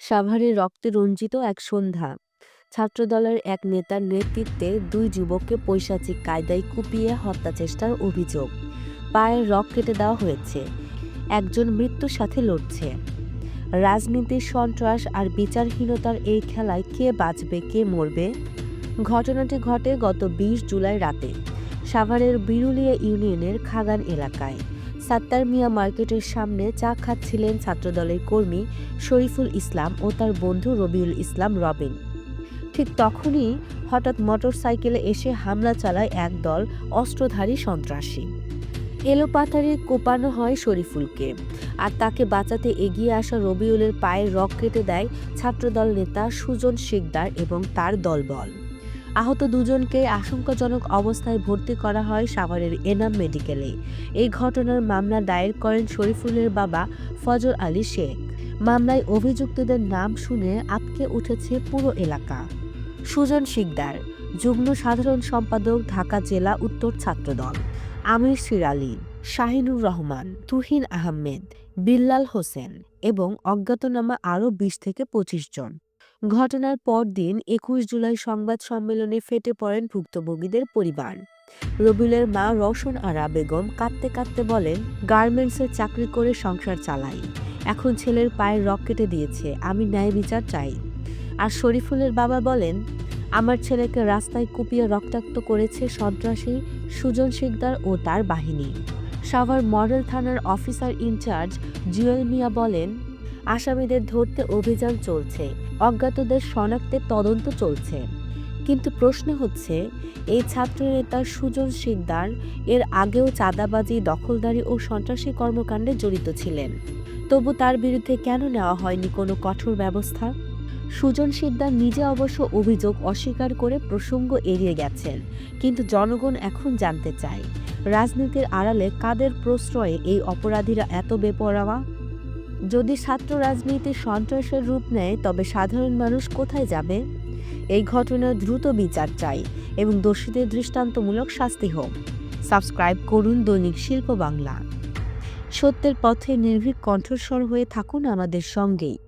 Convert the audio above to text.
সাভারে রক্তে রঞ্জিত এক সন্ধ্যা। ছাত্রদলের এক নেতার নেতৃত্বে দুই যুবককে পৈশাচিক কায়দায় কুপিয়ে হত্যা চেষ্টার অভিযোগ। পায়ের রক কেটে দেওয়া হয়েছে। একজন মৃত্যুর সাথে লড়ছে। রাজনীতির সন্ত্রাস আর বিচারহীনতার এই খেলায় কে বাঁচবে, কে মরবে? ঘটনাটি ঘটে গত বিশ জুলাই রাতে সাভারের বিরুলিয়া ইউনিয়নের খাগান এলাকায়। সাত্তার মিয়া মার্কেটের সামনে চা খাচ্ছিলেন ছাত্রদলের কর্মী শরীফুল ইসলাম ও তার বন্ধু রবিউল ইসলাম রবিন। ঠিক তখনই হঠাৎ মোটরসাইকেলে এসে হামলা চালায় এক দল অস্ত্রধারী সন্ত্রাসী। এলোপাথারে কোপানো হয় শরীফুলকে আর তাকে বাঁচাতে এগিয়ে আসা রবিউলের পায়ের রক কেটে দেয় ছাত্রদল নেতা সুজন শিকদার এবং তার দলবল। আহত দুজনকে আশঙ্কাজনক অবস্থায় ভর্তি করা হয় সাভারের এনাম মেডিকেলে। এই ঘটনার মামলা দায়ের করেন শরীফুলের বাবা ফজর আলী শেখ। মামলায় অভিযুক্তদের নাম শুনে আটকে উঠেছে পুরো এলাকা। সুজন শিকদার, যুগ্ম সাধারণ সম্পাদক, ঢাকা জেলা উত্তর ছাত্রদল। আমির সিরালি, শাহিনুর রহমান, তুহিন আহমেদ, বিল্লাল হোসেন এবং অজ্ঞাতনামা আরও বিশ থেকে পঁচিশ জন। ঘটনার পর দিন একুশ জুলাই সংবাদ সম্মেলনে ফেটে পড়েন ভুক্তভোগীদের পরিবার। রবিউলের মা রওশন আরা বেগম কাঁদতে কাঁদতে বলেন, গার্মেন্টসে চাকরি করে সংসার চালাই। এখন ছেলের পায়ের রক কেটে দিয়েছে, আমি ন্যায় বিচার চাই। আর শরীফুলের বাবা বলেন, আমার ছেলেকে রাস্তায় কুপিয়ে রক্তাক্ত করেছে সন্ত্রাসী সুজন শিকদার ও তার বাহিনী। সাভার মডেল থানার অফিসার ইনচার্জ জুয়েল মিয়া বলেন আসামিদের ধরতে অভিযান চলছে, অজ্ঞাতদের শনাক্তের তদন্ত চলছে। কিন্তু প্রশ্ন হচ্ছে, এই ছাত্রনেতা সুজন শিকদার এর আগেও চাঁদাবাজি, দখলদারি ও সন্ত্রাসী কর্মকাণ্ডে জড়িত ছিলেন। তবু তার বিরুদ্ধে কেন নেওয়া হয়নি কোনো কঠোর ব্যবস্থা? সুজন শিকদার নিজে অবশ্য অভিযোগ অস্বীকার করে প্রসঙ্গ এড়িয়ে গেছেন, কিন্তু জনগণ এখন জানতে চায়, রাজনীতির আড়ালে কাদের প্রশ্রয়ে এই অপরাধীরা এত বেপরোয়া? যদি ছাত্র রাজনীতি সন্ত্রাসের রূপ নেয়, তবে সাধারণ মানুষ কোথায় যাবে? এই ঘটনার দ্রুত বিচার চাই এবং দোষীদের দৃষ্টান্তমূলক শাস্তি হোক। সাবস্ক্রাইব করুন দৈনিক শিল্প বাংলা। সত্যের পথে নির্ভীক কণ্ঠস্বর হয়ে থাকুন আমাদের সঙ্গেই।